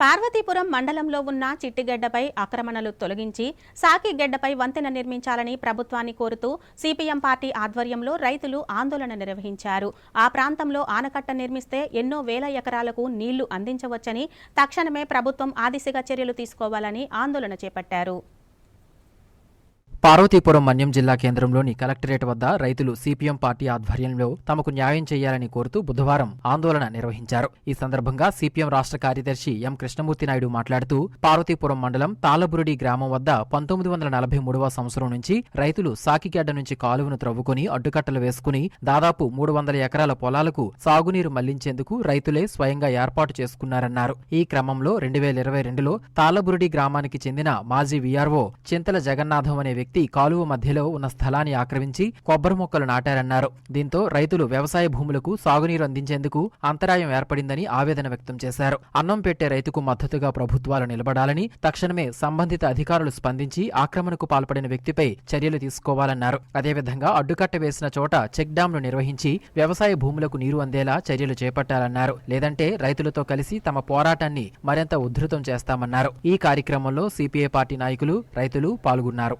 పార్వతీపురం మండలంలో ఉన్న చిట్టిగడ్డపై ఆక్రమణలు తొలగించి సాకిగడ్డపై వంతెన నిర్మించాలని ప్రభుత్వాన్ని కోరుతూ సిపిఎం పార్టీ ఆధ్వర్యంలో రైతులు ఆందోళన నిర్వహించారు. ఆ ప్రాంతంలో ఆనకట్ట నిర్మిస్తే ఎన్నో వేల ఎకరాలకు నీళ్ళు అందించవచ్చని తక్షణమే ప్రభుత్వం ఆ దిశగా చర్యలు తీసుకోవాలని ఆందోళన చేపట్టారు. పార్వతీపురం మన్యం జిల్లా కేంద్రంలోని కలెక్టరేట్ వద్ద రైతులు సిపిఎం పార్టీ ఆధ్వర్యంలో తమకు న్యాయం చేయాలని కోరుతూ బుధవారం ఆందోళన నిర్వహించారు. ఈ సందర్భంగా సిపిఎం రాష్ట్ర కార్యదర్శి ఎం కృష్ణమూర్తి నాయుడు మాట్లాడుతూ పార్వతీపురం మండలం తాళబురుడి గ్రామం వద్ద పంతొమ్మిది వందల నలభై మూడవ సంవత్సరం నుంచి రైతులు సాకిగడ్డ నుంచి కాలువను త్రవ్వుకుని అడ్డుకట్టలు వేసుకుని దాదాపు మూడు వందల ఎకరాల పొలాలకు సాగునీరు మళ్ళించేందుకు రైతులే స్వయంగా ఏర్పాటు చేసుకున్నారన్నారు. ఈ క్రమంలో రెండు వేల ఇరవై రెండులో తాళబురుడి గ్రామానికి చెందిన మాజీ వీఆర్ఓ చింతల జగన్నాథం అనే వ్యక్తి వ్యక్తి కాలువ మధ్యలో ఉన్న స్థలాన్ని ఆక్రమించి కొబ్బరి మొక్కలు నాటారన్నారు. దీంతో రైతులు వ్యవసాయ భూములకు సాగునీరు అందించేందుకు అంతరాయం ఏర్పడిందని ఆవేదన వ్యక్తం చేశారు. అన్నం పెట్టే రైతుకు మద్దతుగా ప్రభుత్వాలు నిలబడాలని తక్షణమే సంబంధిత అధికారులు స్పందించి ఆక్రమణకు పాల్పడిన వ్యక్తిపై చర్యలు తీసుకోవాలన్నారు. అదేవిధంగా అడ్డుకట్ట వేసిన చోట చెక్ డ్యాంలు నిర్వహించి వ్యవసాయ భూములకు నీరు అందేలా చర్యలు చేపట్టాలన్నారు. లేదంటే రైతులతో కలిసి తమ పోరాటాన్ని మరింత ఉధృతం చేస్తామన్నారు. ఈ కార్యక్రమంలో సిపిఐ పార్టీ నాయకులు రైతులు పాల్గొన్నారు.